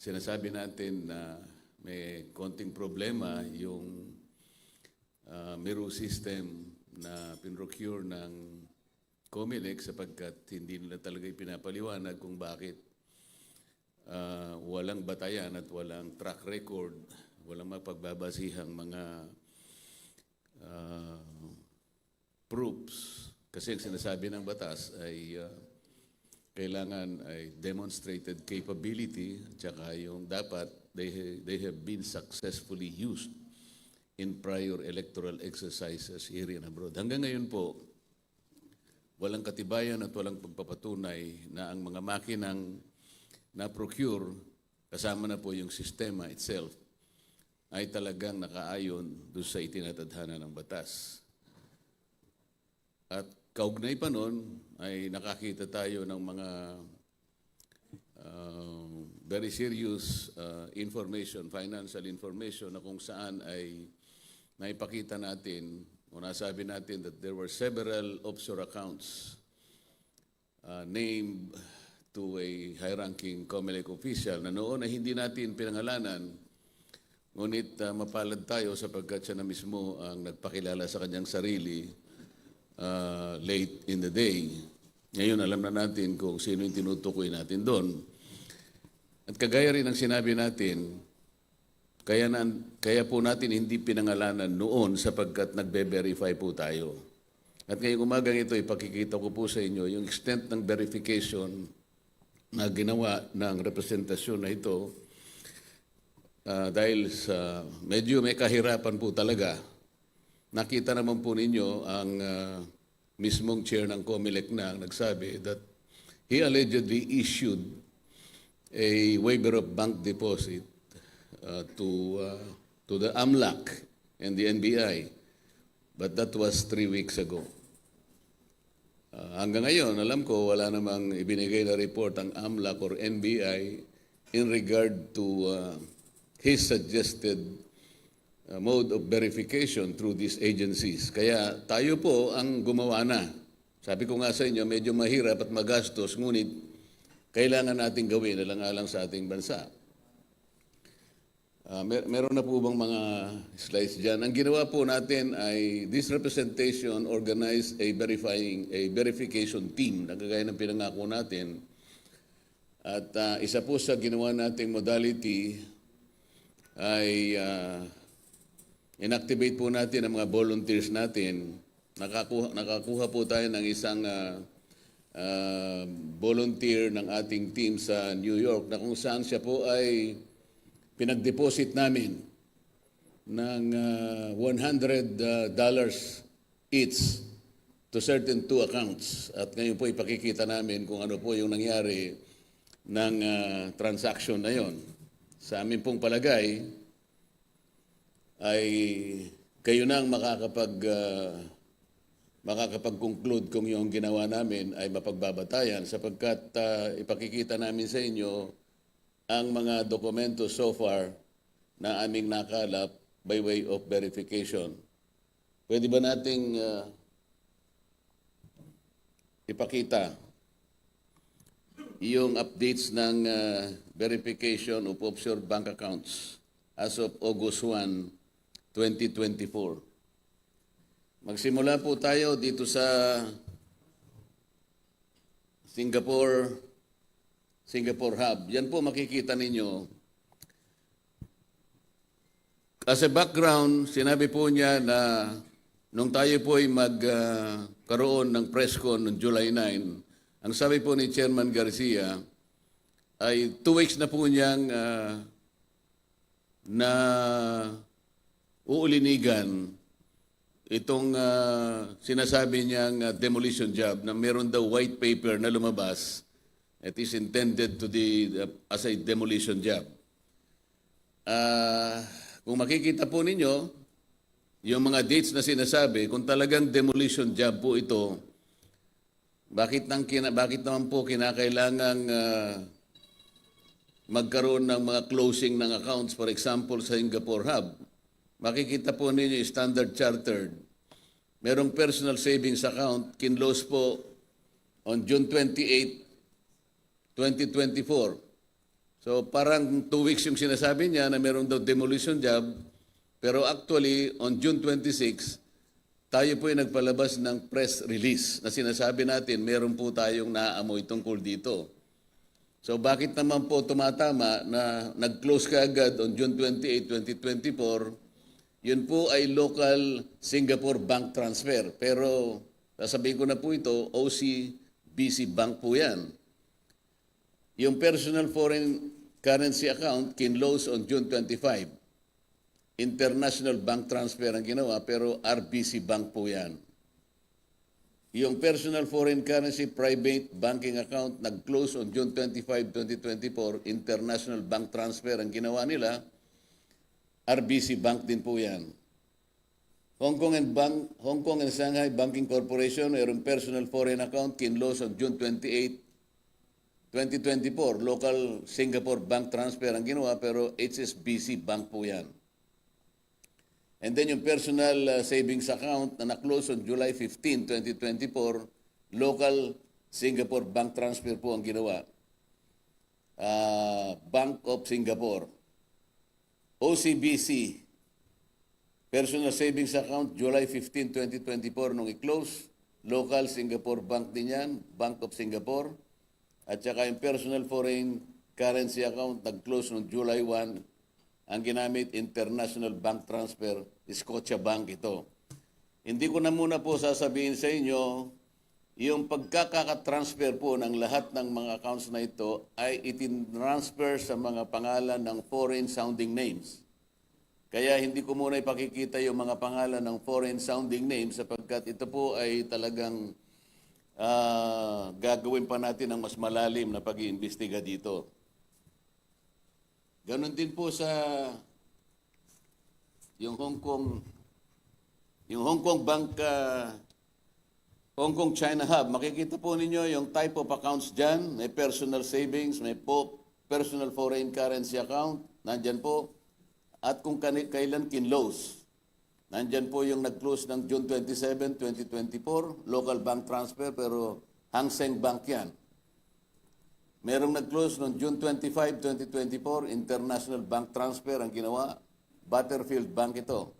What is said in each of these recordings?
sinasabi natin na may konting problema yung uh, Meru system na pinrocure ng Comelec sapagkat hindi nila talaga ipinapaliwanag kung bakit ah, walang batayan at walang track record, walang mapagbabasihang mga ah, proofs. Kasi ang sinasabi ng batas ay ah, kailangan ay demonstrated capability at saka yung dapat they, they have been successfully used in prior electoral exercises here and abroad. Hanggang ngayon po, walang katibayan at walang pagpapatunay na ang mga makinang na-procure, kasama na po yung sistema itself, ay talagang nakaayon doon sa itinatadhana ng batas. At kaugnay pa noon ay nakakita tayo ng mga uh, very serious uh, information, financial information na kung saan ay naipakita natin o nasabi natin that there were several offshore accounts uh, named to a high-ranking COMELEC official na noon ay hindi natin pinangalanan ngunit uh, mapalad tayo sapagkat siya na mismo ang nagpakilala sa kanyang sarili uh, late in the day. Ngayon alam na natin kung sino yung tinutukoy natin doon. At kagaya rin ang sinabi natin, kaya, na, kaya po natin hindi pinangalanan noon sapagkat nagbe-verify po tayo. At ngayong umagang ito, ipakikita ko po sa inyo yung extent ng verification na ginawa ng representasyon na ito Ah, dahil sa medyo may kahirapan po talaga. Nakita naman po ninyo ang ah, mismong chair ng COMELEC na ang nagsabi that he allegedly issued a waiver of bank deposit uh, to uh, to the AMLAC and the NBI. But that was three weeks ago. Uh, hanggang ngayon, alam ko, wala namang ibinigay na report ang AMLAC or NBI in regard to uh, his suggested uh, mode of verification through these agencies. Kaya tayo po ang gumawa na. Sabi ko nga sa inyo, medyo mahirap at magastos, ngunit kailangan natin gawin alang-alang sa ating bansa. Ah, mer- meron na po bang mga slides dyan? Ang ginawa po natin ay this representation organized a verifying a verification team na kagaya ng pinangako natin. At ah, isa po sa ginawa nating modality ay ah, inactivate po natin ang mga volunteers natin. Nakakuha, nakakuha po tayo ng isang ah, ah, volunteer ng ating team sa New York na kung saan siya po ay pinag-deposit namin ng ah, $100 uh, dollars each to certain two accounts. At ngayon po ipakikita namin kung ano po yung nangyari ng ah, transaction na yon. Sa amin pong palagay ay kayo na ang makakapag ah, makakapag-conclude kung yung ginawa namin ay mapagbabatayan sapagkat ah, ipakikita namin sa inyo ang mga dokumento so far na aming nakalap by way of verification. Pwede ba nating ah, ipakita yung updates ng ah, verification of offshore bank accounts as of August 1, 2024. Magsimula po tayo dito sa Singapore Singapore Hub. Yan po makikita ninyo. As a background, sinabi po niya na nung tayo po ay magkaroon ng press con noong July 9, ang sabi po ni Chairman Garcia ay two weeks na po niyang ah, na uulinigan itong ah, sinasabi niyang ah, demolition job na meron daw white paper na lumabas it is intended to the as a demolition job. Ah, kung makikita po ninyo, yung mga dates na sinasabi, kung talagang demolition job po ito, bakit, nang kina, bakit naman po kinakailangang ah, magkaroon ng mga closing ng accounts, for example, sa Singapore Hub? Makikita po ninyo Standard Chartered. Merong personal savings account, kinlose po on June 28, 2024. So parang two weeks yung sinasabi niya na meron daw demolition job, pero actually on June 26, tayo po ay nagpalabas ng press release na sinasabi natin meron po tayong naaamoy tungkol dito. So bakit naman po tumatama na nag-close ka agad on June 28, 2024, yun po ay local Singapore bank transfer. Pero sasabihin ko na po ito, OCBC Bank po yan. Yung personal foreign currency account kinlose on June 25. International bank transfer ang ginawa pero RBC Bank po yan. Yung personal foreign currency private banking account nag-close on June 25, 2024. International bank transfer ang ginawa nila. RBC Bank din po yan. Hong Kong and Bank, Hong Kong and Shanghai Banking Corporation, mayroong personal foreign account kinlose on June 28, 2024, local Singapore bank transfer ang ginawa pero HSBC Bank po yan. And then yung personal uh, savings account na na-close on July 15, 2024, local Singapore bank transfer po ang ginawa. Ah, Bank of Singapore. OCBC, personal savings account, July 15, 2024, nung i-close, local Singapore bank din yan, Bank of Singapore. At saka yung personal foreign currency account nag-close noong July 1. Ang ginamit international bank transfer, Scotia Bank ito. Hindi ko na muna po sasabihin sa inyo, yung pagkakatransfer po ng lahat ng mga accounts na ito ay itinransfer sa mga pangalan ng foreign sounding names. Kaya hindi ko muna ipakikita yung mga pangalan ng foreign sounding names sapagkat ito po ay talagang ah, gagawin pa natin ang mas malalim na pag-iimbestiga dito. Ganon din po sa yung Hong Kong yung Hong Kong Bank ah, Hong Kong China Hub, makikita po ninyo yung type of accounts dyan. May personal savings, may po personal foreign currency account, nandyan po. At kung kailan kinlose. Nandyan po yung nag-close ng June 27, 2024, local bank transfer, pero Hang Seng Bank yan. Merong nag-close noong June 25, 2024, international bank transfer ang ginawa. Butterfield Bank ito.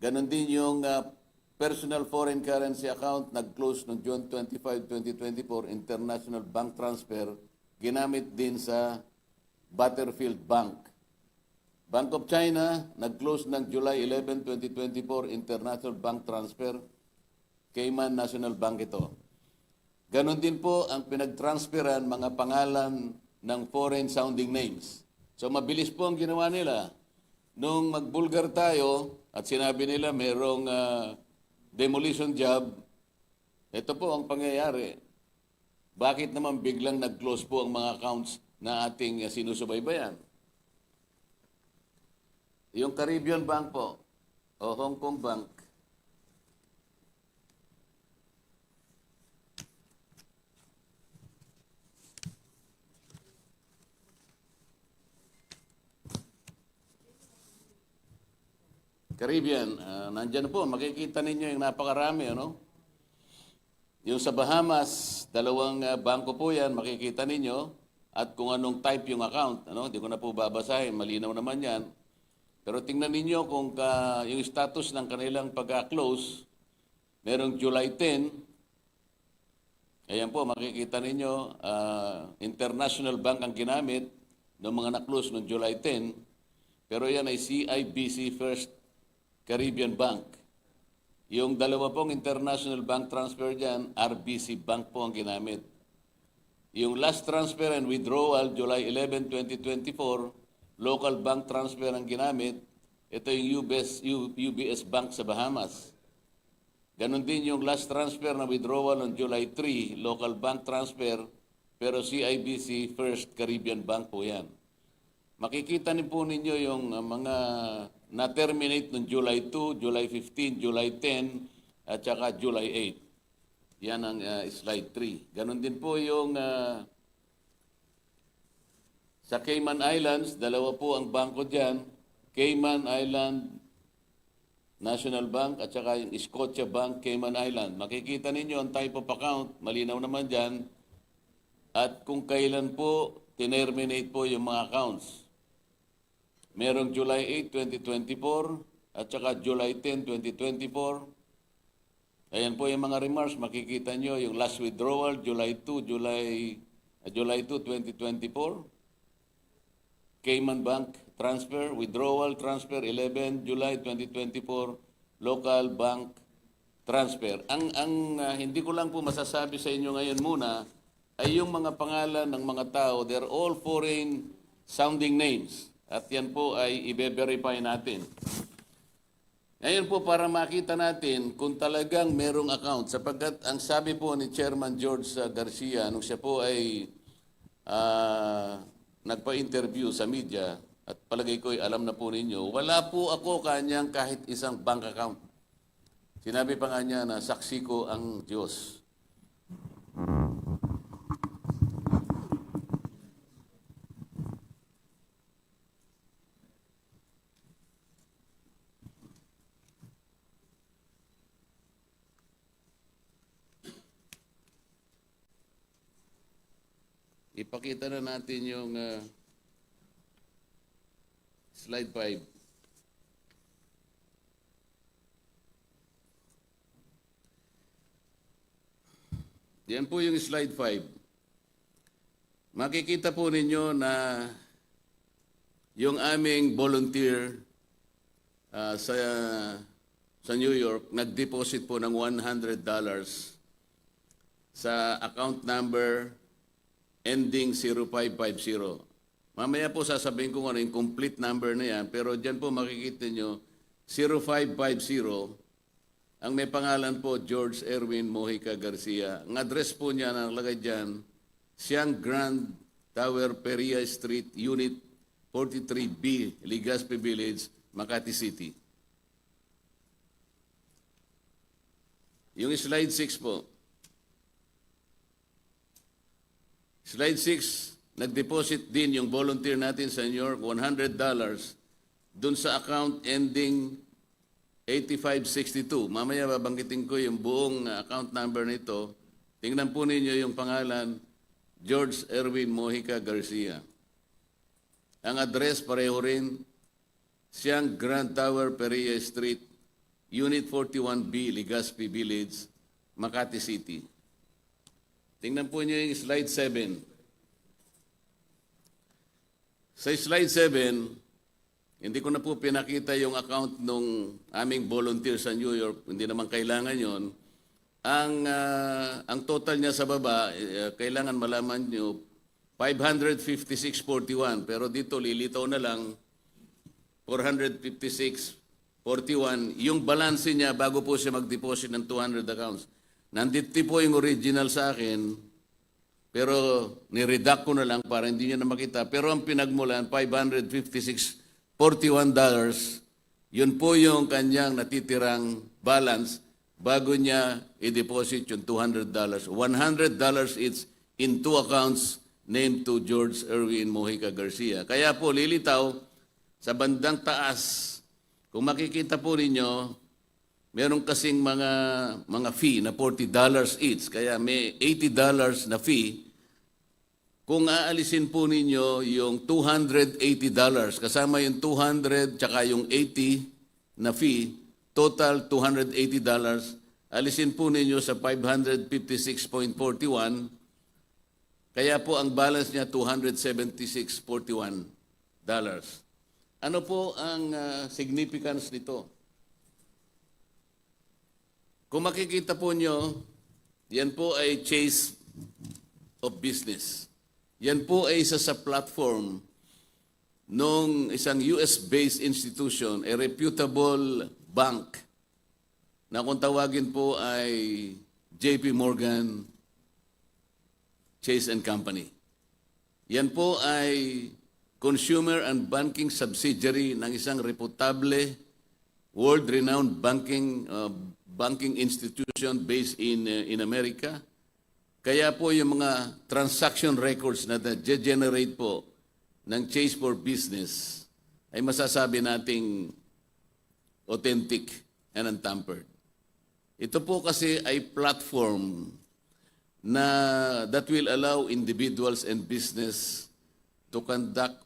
Ganon din yung ah, personal foreign currency account nag-close noong June 25, 2024, international bank transfer, ginamit din sa Butterfield Bank. Bank of China, nag-close ng July 11, 2024, international bank transfer, Cayman National Bank ito. Ganon din po ang pinag-transferan mga pangalan ng foreign sounding names. So mabilis po ang ginawa nila. Nung magbulgar tayo at sinabi nila merong ah, demolition job, ito po ang pangyayari. Bakit naman biglang nag-close po ang mga accounts na ating ah, sinusubaybayan? Yung Caribbean Bank po, o Hong Kong Bank, Caribbean, ah, nandyan po, makikita ninyo yung napakarami, ano? Yung sa Bahamas, dalawang ah, bangko po yan, makikita ninyo. At kung anong type yung account, ano? Hindi ko na po babasahin, malinaw naman yan. Pero tingnan ninyo kung ka, yung status ng kanilang pagka-close, merong July 10, Ayan po, makikita ninyo, ah, International Bank ang ginamit ng mga na-close noong July 10, pero yan ay CIBC First Caribbean Bank. Yung dalawa pong international bank transfer dyan, RBC Bank po ang ginamit. Yung last transfer and withdrawal, July 11, 2024, local bank transfer ang ginamit. Ito yung UBS, UBS Bank sa Bahamas. Ganon din yung last transfer na withdrawal on July 3, local bank transfer, pero CIBC First Caribbean Bank po yan. Makikita niyo po ninyo yung uh, mga na-terminate noong July 2, July 15, July 10, at saka July 8. Yan ang uh, slide 3. Ganon din po yung uh, sa Cayman Islands, dalawa po ang bangko dyan. Cayman Island National Bank at saka yung Scotia Bank, Cayman Island. Makikita ninyo ang type of account, malinaw naman dyan. At kung kailan po tinerminate po yung mga accounts. Merong July 8, 2024 at saka July 10, 2024. Ayan po yung mga remarks, makikita nyo yung last withdrawal, July 2, July, uh, July 2, 2024. Cayman Bank transfer, withdrawal transfer 11 July 2024, local bank transfer. Ang ang uh, hindi ko lang po masasabi sa inyo ngayon muna ay yung mga pangalan ng mga tao, they're all foreign sounding names. At yan po ay i-verify natin. Ngayon po para makita natin kung talagang merong account sapagkat ang sabi po ni Chairman George uh, Garcia nung siya po ay ah, nagpa-interview sa media at palagay ko ay alam na po ninyo, wala po ako kanyang kahit isang bank account. Sinabi pa nga niya na saksi ko ang Diyos. Ipakita na natin yung ah, slide 5. Yan po yung slide 5. Makikita po ninyo na yung aming volunteer ah, sa sa New York nag-deposit po ng $100 sa account number ending 0550. Mamaya po sasabihin ko kung ano yung complete number na yan, pero dyan po makikita nyo 0550 ang may pangalan po, George Erwin Mojica Garcia. Ang address po niya nakalagay dyan, Siang Grand Tower, Peria Street, Unit 43B, Legazpi Village, Makati City. Yung slide 6 po. Slide 6, nag-deposit din yung volunteer natin sa New York, $100 dun sa account ending 8562. Mamaya babanggitin ko yung buong uh, account number nito. Tingnan po ninyo yung pangalan, George Erwin Mojica Garcia. Ang address pareho rin, Siang Grand Tower, Peria Street, Unit 41B, Legazpi Village, Makati City. Tingnan po niyo yung slide 7. Sa slide 7, hindi ko na po pinakita yung account nung aming volunteer sa New York. Hindi naman kailangan yon. Ang, ah, ang total niya sa baba, eh, kailangan malaman nyo, 556.41. Pero dito, lilitaw na lang, 456.41. Yung balance niya bago po siya mag-deposit ng 200 accounts. Nandito po yung original sa akin, pero niredact ko na lang para hindi niya na makita. Pero ang pinagmulan, 556.41 dollars, yun po yung kanyang natitirang balance bago niya i-deposit yung 200 dollars. 100 dollars it's in two accounts named to George Erwin Mojica Garcia. Kaya po lilitaw sa bandang taas, kung makikita po ninyo, meron kasing mga mga fee na 40 dollars each. Kaya may 80 dollars na fee kung aalisin po ninyo yung $280, kasama yung 200 tsaka yung 80 na fee, total $280, alisin po ninyo sa 556.41, kaya po ang balance niya $276.41. Ano po ang ah, significance nito? Kung makikita po nyo, yan po ay chase of business. Yan po ay isa sa platform nung isang US-based institution, a reputable bank, na kung tawagin po ay JP Morgan Chase and Company. Yan po ay consumer and banking subsidiary ng isang reputable, world-renowned banking uh, banking institution based in uh, in America. Kaya po yung mga transaction records na generate po ng Chase for Business ay masasabi nating authentic and untampered. Ito po kasi ay platform na that will allow individuals and business to conduct